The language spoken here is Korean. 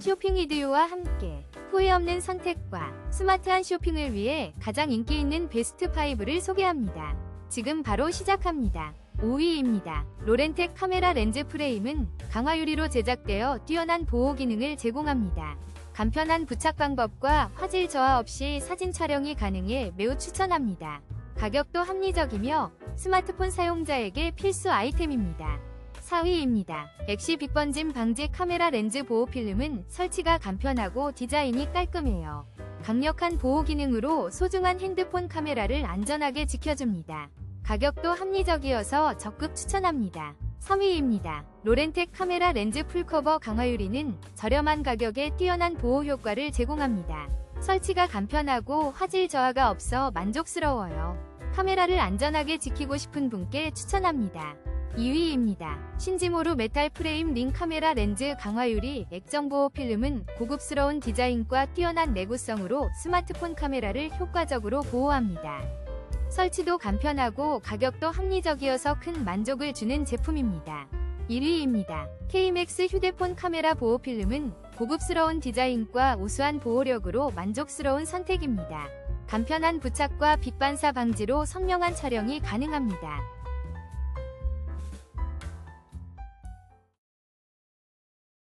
쇼핑 이디오와 함께 후회 없는 선택과 스마트한 쇼핑을 위해 가장 인기 있는 베스트 5를 소개합니다. 지금 바로 시작합니다. 5위입니다. 로렌텍 카메라 렌즈 프레임은 강화 유리로 제작되어 뛰어난 보호 기능을 제공합니다. 간편한 부착 방법과 화질 저하 없이 사진 촬영이 가능해 매우 추천합니다. 가격도 합리적이며 스마트폰 사용자에게 필수 아이템입니다. 4위입니다. 엑시 빅번짐 방지 카메라 렌즈 보호 필름은 설치가 간편하고 디자인이 깔끔해요. 강력한 보호 기능으로 소중한 핸드폰 카메라를 안전하게 지켜줍니다. 가격도 합리적이어서 적극 추천합니다. 3위입니다. 로렌텍 카메라 렌즈 풀커버 강화유리는 저렴한 가격에 뛰어난 보호 효과를 제공합니다. 설치가 간편하고 화질 저하가 없어 만족스러워요. 카메라를 안전하게 지키고 싶은 분께 추천합니다. 2위입니다. 신지모루 메탈 프레임 링 카메라 렌즈 강화유리 액정 보호 필름은 고급스러운 디자인과 뛰어난 내구성으로 스마트폰 카메라를 효과적으로 보호합니다. 설치도 간편하고 가격도 합리적이어서 큰 만족을 주는 제품입니다. 1위입니다. KMX 휴대폰 카메라 보호 필름은 고급스러운 디자인과 우수한 보호력으로 만족스러운 선택입니다. 간편한 부착과 빛반사 방지로 선명한 촬영이 가능합니다.